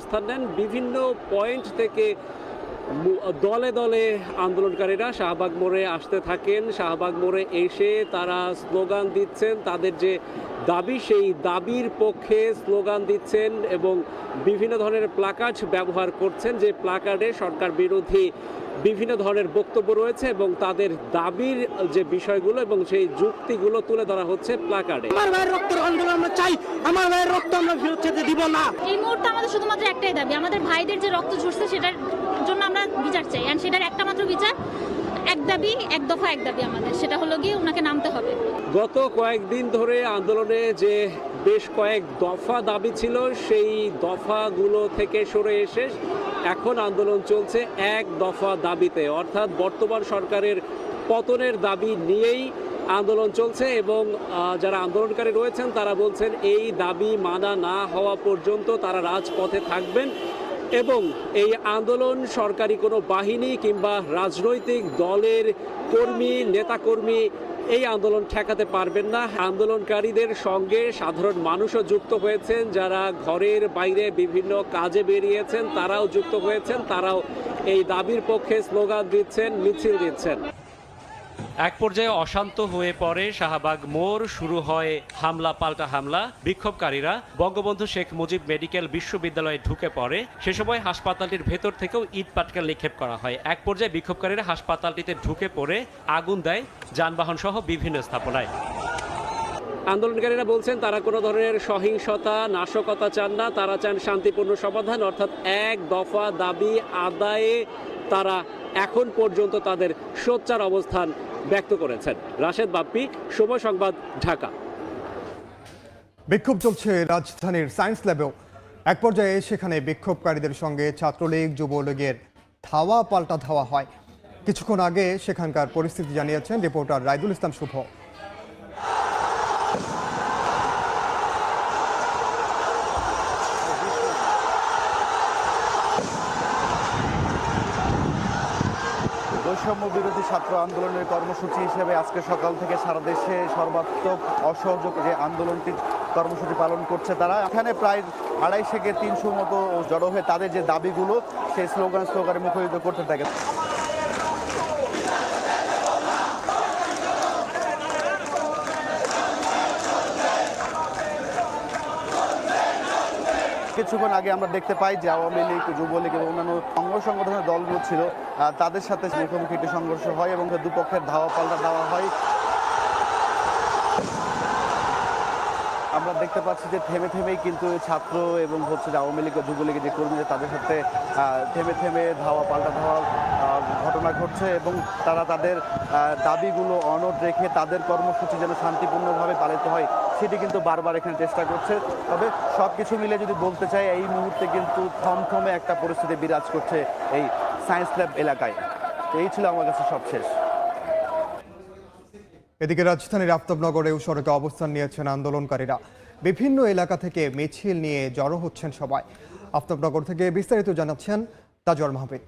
অবস্থান নেন। বিভিন্ন পয়েন্ট থেকে দলে দলে আন্দোলনকারীরা শাহবাগ মোড়ে আসতে থাকেন। শাহবাগ মোড়ে এসে তারা স্লোগান দিচ্ছেন। তাদের যে দাবি, সেই দাবির পক্ষে স্লোগান দিচ্ছেন এবং বিভিন্ন ধরনের প্লাকার্ড ব্যবহার করছেন। যে প্লাকার্ডে সরকার বিরোধী বিভিন্ন ধরনের বক্তব্য রয়েছে এবং তাদের দাবির যে বিষয়গুলো এবং সেই যুক্তিগুলো তুলে ধরা হচ্ছে প্লাকার্ডে আন্দোলন আমরা চাই। আমার ভাইয়ের রক্ত আমরা ফেরত যেতে দিব না। এই মুহূর্তে আমাদের শুধুমাত্র একটাই দাবি আমাদের ভাইদের যে রক্ত ঝরছে সেটার জন্য আমরা বিচার চাই। অ্যান্ড সেটার একটা মাত্র বিচার এক দাবি এক দফা এক দাবি আমাদের। সেটা হলো গিয়ে ওনাকে নামতে হবে। গত কয়েকদিন ধরে আন্দোলনে যে বেশ কয়েক দফা দাবি ছিল সেই দফাগুলো থেকে সরে এসে এখন আন্দোলন চলছে এক দফা দাবিতে। অর্থাৎ বর্তমান সরকারের পতনের দাবি নিয়েই আন্দোলন চলছে এবং যারা আন্দোলনকারী রয়েছেন, তারা বলছেন এই দাবি মানা না হওয়া পর্যন্ত তারা রাজপথে থাকবেন এবং এই আন্দোলন সরকারি কোনো বাহিনী কিংবা রাজনৈতিক দলের কর্মী, নেতাকর্মী এই আন্দোলন ঠেকাতে পারবেন না। আন্দোলনকারীদের সঙ্গে সাধারণ মানুষও যুক্ত হয়েছেন, যারা ঘরের বাইরে বিভিন্ন কাজে বেরিয়েছেন, তারাও যুক্ত হয়েছেন, তারাও এই দাবির পক্ষে স্লোগান দিচ্ছেন, মিছিল দিচ্ছেন। এক পর্যায়ে অশান্ত হয়ে পড়ে শাহবাগ মোড়, শুরু হয় হামলা, পাল্টা হামলা। বিক্ষোভকারীরা বঙ্গবন্ধু শেখ মুজিব মেডিকেল বিশ্ববিদ্যালয়ে ঢুকে পড়ে। সে সময় হাসপাতালটির ভেতর থেকেও ইট পাটকেল নিক্ষেপ করা হয়। এক পর্যায়ে বিক্ষোভকারীরা হাসপাতালটিতে ঢুকে পড়ে, আগুন দেয় যানবাহন সহ বিভিন্ন স্থাপনায়। আন্দোলনকারীরা বলছেন, তারা কোনো ধরনের সহিংসতা, নাশকতা চান না। তারা চান শান্তিপূর্ণ সমাধান, অর্থাৎ এক দফা দাবি আদায়ে তারা এখন পর্যন্ত তাদের সোচ্চার অবস্থান ব্যক্ত করেছেন। রাশেদ বাপ্পি, সময় সংবাদ, ঢাকা। বিক্ষোভ চলছে রাজধানীর সায়েন্স ল্যাবেও। এক পর্যায়ে সেখানে বিক্ষোভকারীদের সঙ্গে ছাত্রলীগ, যুবলীগের ধাওয়া পাল্টা ধাওয়া হয়। কিছুক্ষণ আগে সেখানকার পরিস্থিতি জানিয়েছেন রিপোর্টার রাইদুল ইসলাম শুভ। বৈষম্য বিরোধী ছাত্র আন্দোলনের কর্মসূচি হিসেবে আজকে সকাল থেকে সারা দেশে সর্বাত্মক অসহযোগ যে আন্দোলনটি কর্মসূচি পালন করছে তারা, এখানে প্রায় আড়াই থেকে তিনশো মতো জড়ো হয়ে তাদের যে দাবিগুলো, সেই স্লোগান স্লোগানে মুখরিত করতে থাকে। কিছুক্ষণ আগে আমরা দেখতে পাই যে আওয়ামী লীগ, যুবলীগ এবং অন্যান্য অঙ্গ সংগঠনের দলগুলো ছিল তাদের সাথে মুখোমুখি একটি সংঘর্ষ হয় এবং দুপক্ষের ধাওয়া পাল্টা দেওয়া হয়। আমরা দেখতে পাচ্ছি যে থেমে থেমেই কিন্তু ছাত্র এবং হচ্ছে আওয়ামী লীগ যুবলীগের যে কর্মীরা তাদের সাথে থেমে থেমে ধাওয়া পাল্টা ধাওয়া ঘটনা ঘটছে এবং তারা তাদের দাবিগুলো অনট রেখে তাদের কর্মসূচি যেন শান্তিপূর্ণভাবে পালিত হয়। সেটি কিন্তু বারবার এখানে চেষ্টা করছে। তবে সব কিছু মিলে যদি বলতে চাই, এই মুহূর্তে কিন্তু থমথমে একটা পরিস্থিতি বিরাজ করছে এই সায়েন্স ল্যাব এলাকায়। এই ছিল আমার কাছে সব শেষ এদিকে রাজধানীর আফতাবনগরেও সড়কে অবস্থান নিয়েছেন আন্দোলনকারীরা। বিভিন্ন এলাকা থেকে মিছিল নিয়ে জড়ো হচ্ছেন সবাই। আফতাবনগর থেকে বিস্তারিত জানাচ্ছেন তাজওয়ার মাহবিব।